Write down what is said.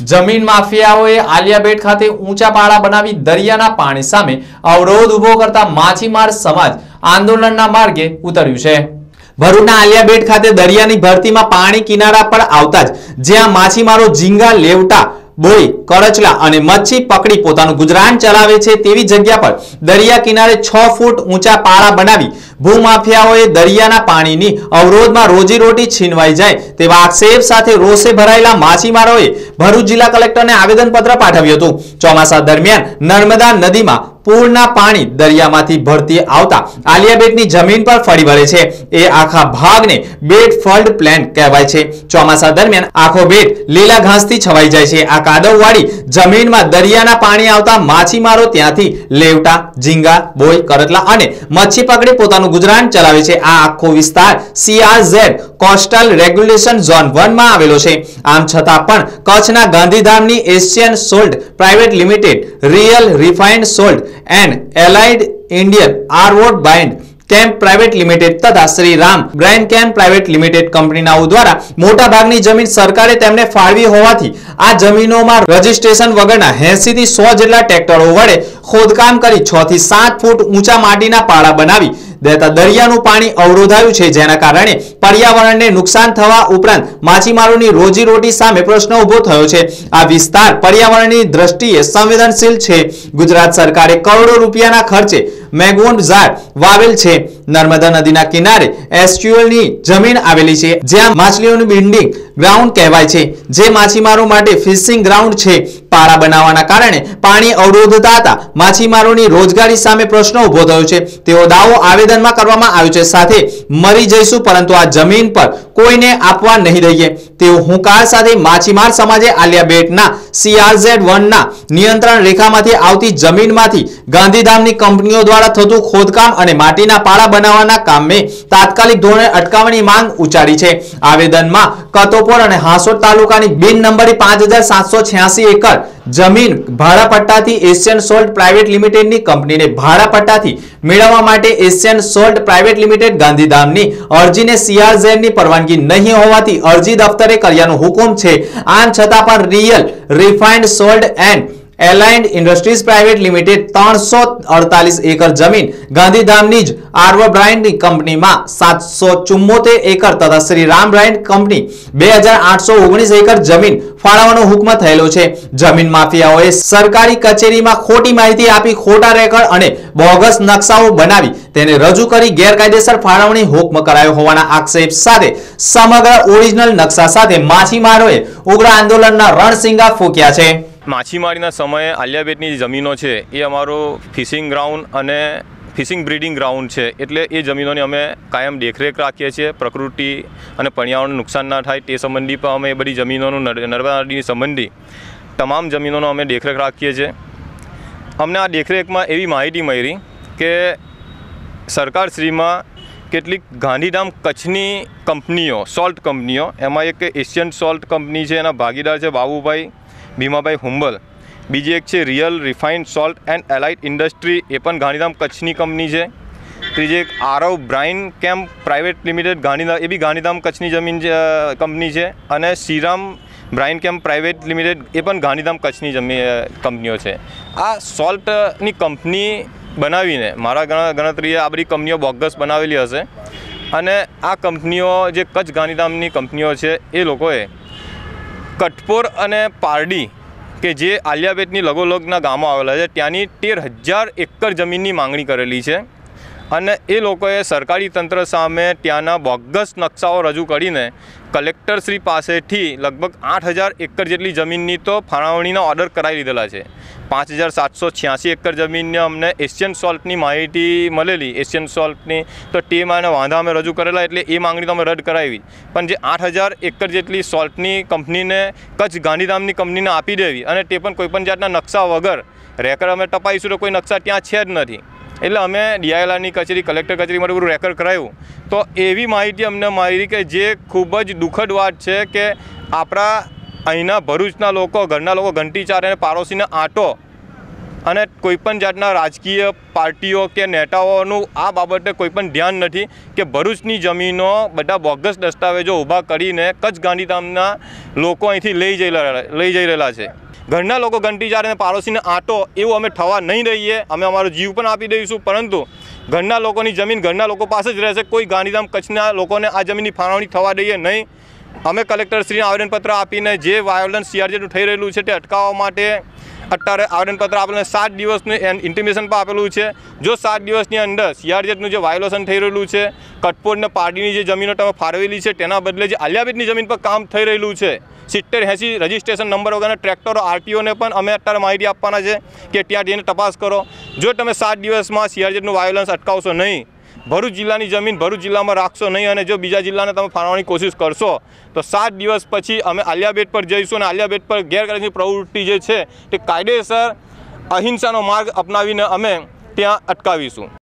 જમીન માફિયાઓએ આલિયાબેટ ખાતે ઊંચા પાળા બનાવી દરિયાના પાણી સામે અવરોધ ઊભો કરતા માછીમાર સમાજ આંદોલનના માર્ગે ઉતર્યું છે. ભરૂચના આલિયાબેટ ખાતે દરિયાની ભરતીમાં પાણી કિનારા પર આવતા જ જ્યાં માછીમારો ઝીંગા, લેવટા બોઈ કરચલા અને મચ્છી પકડી પોતાનું ગુજરાન ચલાવે છે તેવી જગ્યા પર દરિયા કિનારે છ ફૂટ ઊંચા પાળા બનાવી ભૂમાફિયાઓએ દરિયાના પાણીની અવરોધમાં રોજીરોટી છીનવાઈ જાય તેવા આક્ષેપ સાથે રોષે ભરાયેલા માછીમારોએ ભરૂચ જિલ્લા કલેક્ટરને આવેદનપત્ર પાઠવ્યું હતું. ચોમાસા દરમિયાન નર્મદા નદીમાં પૂરના પાણી દરિયામાંથી ભરતી આવતા આલિયા બેટની જમીન પર ફરી વળે છે. એ આખા ભાગને બેટ ફલ્ડ પ્લેન કહેવાય છે. ચોમાસા દરમિયાન આખો બેટ લીલા ઘાસથી છવાઈ જાય છે. આ કાદવવાળી જમીનમાં દરિયાના પાણી આવતા માછીમારો ત્યાંથી લેવટા, ઝીંગા બોય કરટલા અને મચ્છી પકડી પોતાનું ગુજરાન ચલાવે છે. આ આખો વિસ્તાર સીઆરઝેડ કોસ્ટલ રેગ્યુલેશન ઝોન વનમાં આવેલો છે. આમ છતાં પણ કચ્છના ગાંધીધામની Asian salt private limited real refined salt and allied Indian આરવોડ બાઇન્ડ કેમ્પ પ્રાઇવેટ લિમિટેડ તથા Shri Ram brine camp private limited કંપનીનાઓ દ્વારા મોટા ભાગની જમીન સરકારે તેમને ફાળવી હોવાથી આ જમીનોમાં રજીસ્ટ્રેશન વગરના એસી થી સો જેટલા ટ્રેક્ટરો વડે ખોદકામ કરી છ થી સાત ફૂટ ઊંચા માટીના પાળા બનાવી દરિયાનું પાણી અવરોધાયું છે, જેના કારણે પર્યાવરણને નુકસાન થવા ઉપરાંત માછીમારોની રોજીરોટી સામે પ્રશ્ન ઊભો થયો છે. આ વિસ્તાર પર્યાવરણની દ્રષ્ટિએ સંવેદનશીલ છે. ગુજરાત સરકારે કરોડો રૂપિયાના ખર્ચે મેગવોન ઝાડ વાવેલ છે. નર્મદા નદીના કિનારે એસ્ચ્યુઅલ જમીન આવેલી છે. જ્યાં માછલીઓનું બિલ્ડિંગ ગ્રાઉન્ડ કહેવાય છે. જે માછીમારો માટે ફિશિંગ ગ્રાઉન્ડ છે. પાળા બનાવવાના કારણે પાણી અવરોધતા હતા. માછીમારોની રોજગારી સામે પ્રશ્ન ઊભો થયો છે. તેવો દાવો આવેદનમાં કરવામાં આવ્યો છે. સાથે મરી જઈશું, પરંતુ આ જમીન પર કોઈને આપવા નહીં દઈએ તેઓ હુંકાર સાથે માછીમાર સમાજે આલિયા બેટના સીઆરઝેડ વનના નિયંત્રણ રેખામાંથી આવતી જમીનમાંથી ગાંધીધામની કંપનીઓ દ્વારા થતું ખોદકામ અને માટીના પાળા બનાવવાના કામને તાત્કાલિક ધોરણે અટકાવવાની માંગ ઉચ્ચારી છે. આવેદનમાં કતોપોર અને હાંસોદ તાલુકાની બિન નંબરી પાંચ એકર જમીન ભાડાપટ્ટાથી એશિયન સોલ્ટ પ્રાઇવેટ લિમિટેડની કંપનીને ભાડાપટ્ટાથી મેળવવા માટે એશિયન સોલ્ટ પ્રાઇવેટ લિમિટેડ ગાંધીધામની અરજીને સીઆરઝેડની પરવાનગી નહીં હોવાથી અરજી દફતરે કર્યાનો હુકમ છે. આમ છતાં પણ real, refined salt and aligned industries private limited ત્રણસો અડતાલીસ એકર જમીન ગાંધીધામની જ આર્વ બ્રાન્ડની કંપનીમાં સાતસો ચુમ્મોતેર એકર તથા શ્રી રામ બ્રાન્ડ કંપની બે હજાર આઠસો ઓગણીસ એકર જમીન ફાળવવાનો હુકમ થયેલો છે. જમીન માફિયાઓએ સરકારી કચેરીમાં ખોટી માહિતી આપી ખોટા રેકર્ડ અને બોગસ નકશાઓ બનાવી તેને રજૂ કરી ગેરકાયદેસર ફાળવણી હુકમ કરાયો હોવાના આક્ષેપ સાથે સમગ્ર ઓરિજિનલ નકશા સાથે માછીમારોએ ઉગ્ર આંદોલનના રણસિંગા ફૂક્યા છે. માછીમારીના સમયે આલિયાબેટની જમીનો છે, એ અમારો ફિશિંગ ગ્રાઉન્ડ અને ફિશિંગ બ્રીડિંગ ગ્રાઉન્ડ છે. એટલે એ જમીનોની અમે કાયમ દેખરેખ રાખીએ છીએ. પ્રકૃતિ અને પર્યાવરણ નુકસાન ના થાય તે સંબંધી પણ અમે એ બધી જમીનોનું નર- નર્મદા નદીની સંબંધી તમામ જમીનોનો અમે દેખરેખ રાખીએ છીએ. અમને આ દેખરેખમાં એવી માહિતી મળી કે સરકારશ્રીમાં કેટલીક ગાંધીધામ કચ્છની કંપનીઓ, સોલ્ટ કંપનીઓ, એમાં એક એશિયન સોલ્ટ કંપની છે, એના ભાગીદાર છે બાબુભાઈ ભીમાભાઈ હુંબલ. બીજી એક છે real refined salt and allied industry. એ પણ ગાંધીધામ કચ્છની કંપની છે. ત્રીજી એક Aarav brine camp private limited Gandhidham, એ બી ગાંધીધામ કચ્છની જમીન કંપની છે. અને Shriram brine camp private limited, એ પણ ગાંધીધામ કચ્છની જમી કંપનીઓ છે. આ સોલ્ટની કંપની બનાવીને મારા ગણતરીએ આ બધી કંપનીઓ બોગસ બનાવેલી હશે. અને આ કંપનીઓ, જે કચ્છ ગાંધીધામની કંપનીઓ છે, એ લોકોએ કઠપોર અને પારડી, કે જે આલિયાબેટની લગોલગના ગામો આવેલા છે, ત્યાંની તેર હજાર એકર જમીનની માંગણી કરેલી છે. અને એ લોકોએ સરકારી તંત્ર સામે ત્યાંના બોગસ નકશાઓ રજૂ કરીને કલેક્ટરશ્રી પાસેથી લગભગ આઠ હજાર એકર જેટલી જમીનની તો ફાળવણીના ઓર્ડર કરાવી લીધેલા છે. પાંચ હજાર સાતસો છ્યાસી એકર જમીનને અમને એશિયન સોલ્ટની માહિતી મળેલી. એશિયન સોલ્ટની તો તે અને વાંધા અમે રજૂ કરેલા એટલે એ માંગણી તો અમે રદ કરાવી. પણ જે આઠ હજાર એકર જેટલી સોલ્ટની કંપનીને, કચ્છ ગાંધીધામની કંપનીને આપી દેવી અને તે પણ કોઈપણ જાતના નકશા વગર. રેકર અમે ટપાઈશું તો કોઈ નકશા ત્યાં છે જ નથી. એટલે અમે ડીઆઈએલઆરની કચેરી, કલેક્ટર કચેરીમાં બધું રેકર્ડ કરાયું. તો એવી માહિતી અમને મળી કે જે ખૂબ જ દુઃખદ વાત છે કે આપણા અહીંના ભરૂચના લોકો, ઘરના લોકો ઘંટી અને પાડોશીને આંટો અને કોઈપણ જાતના રાજકીય પાર્ટીઓ કે નેતાઓનું આ બાબતે કોઈ પણ ધ્યાન નથી કે ભરૂચની જમીનો બધા બોગસ દસ્તાવેજો ઊભા કરીને કચ્છ ગાંધીધામના લોકો અહીંથી લઈ જઈ લઈ જઈ રહેલા છે. ઘરના લોકો ઘંટી ચારે અને પાડોશીને આંટો, એવું અમે થવા નહીં દઈએ. અમે અમારો જીવ પણ આપી દઈશું. પરંતુ ઘરના લોકોની જમીન ઘરના લોકો પાસે જ રહેશે. કોઈ ગાંધીધામ કચ્છના લોકોને આ જમીનની ફાળવણી થવા દઈએ નહીં. અમે કલેક્ટરશ્રીને આવેદનપત્ર આપીને જે વાયોલન્સ સીઆરજેનું થઈ રહેલું છે તે અટકાવવા માટે અત્યારે આવેદનપત્ર આપેલું સાત દિવસનું ઇન્ટિમેશન પણ આપેલું છે. જો સાત દિવસની અંદર સીઆરજેટનું જે વાયોલેશન થઈ રહેલું છે કટપોડને પાર્ટીની જે જમીનો તમે ફાળવેલી છે, તેના બદલે જે આલિયાબેટની જમીન પર કામ થઈ રહેલું છે સિત્તેર એંસી રજિસ્ટ્રેશન નંબર વગરના ટ્રેક્ટરો આરટીઓને પણ અમે અત્યારે માહિતી આપવાના છે કે ત્યાં જઈને તપાસ કરો. જો તમે સાત દિવસમાં સીઆરજેડનું વાયોલન્સ અટકાવશો નહીં, ભરૂચ જિલ્લાની જમીન ભરૂચ જિલ્લામાં રાખશો નહીં અને જો બીજા જિલ્લાને તમે ફાળવવાની કોશિશ કરશો, તો સાત દિવસ પછી અમે આલિયાબેટ પર જઈશું અને આલિયાબેટ પર ગેરકાયદેસર પ્રવૃત્તિ જે છે તે કાયદેસર અહિંસાનો માર્ગ અપનાવીને અમે ત્યાં અટકાવીશું.